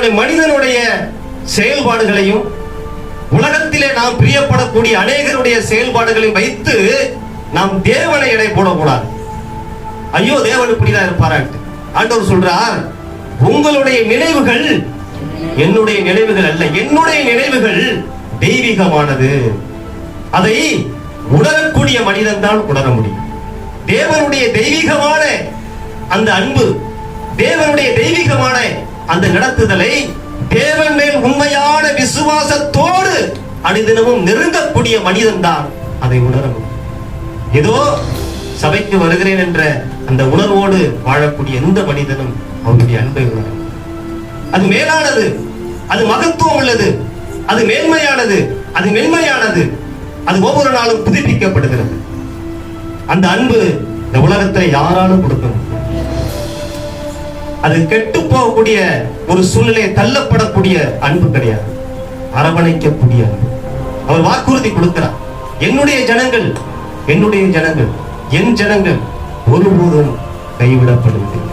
நம்மளுடைய மனிதனுடைய செயல்பாடுகளையும் உலகத்திலே நாம் பிரியப்படக்கூடிய அநேகருடைய செயல்பாடுகளையும் வைத்து நாம் தேவனை எடை போடக்கூடாது. ஐயோ தேவன் இப்படிதான் இருப்பாராட்டு ஆண்டவர் சொல்றார் உங்களுடைய நினைவுகள் என்னுடைய நினைவுகள் அல்ல. என்னுடைய நினைவுகள் தெய்வீகமானது. அதை உணரக்கூடிய மனிதன் தான் உணர முடியும். தேவனுடைய தெய்வீகமான அந்த அன்பு தேவனுடைய தெய்வீகமான அந்த நடத்துதலை தேவன் மேல் உண்மையான விசுவாசத்தோடு அனுதினமும் நெருங்கக்கூடிய மனிதன் தான் அதை உணரணும். ஏதோ சபைக்கு வருகிறேன் என்ற அந்த உணர்வோடு வாழக்கூடிய எந்த மனிதனும் அவருடைய அன்பை உணரும் அது மேலானது அது மகத்துவம் உள்ளது அது மேன்மையானது அது மென்மையானது அது ஒவ்வொரு நாளும் புதுப்பிக்கப்படுகிறது. அந்த அன்பு இந்த உலகத்தை யாராலும் கொடுக்கணும் அது கெட்டு போகக்கூடிய ஒரு சூழ்நிலையை தள்ளப்படக்கூடிய அன்பு கிடையாது. அரவணைக்கக்கூடிய அன்பு. அவர் வாக்குறுதி கொடுக்கிறார். என்னுடைய ஜனங்கள் என்னுடைய ஜனங்கள் என் ஜனங்கள் ஒருபோதும் கைவிடப்படுவதில்லை.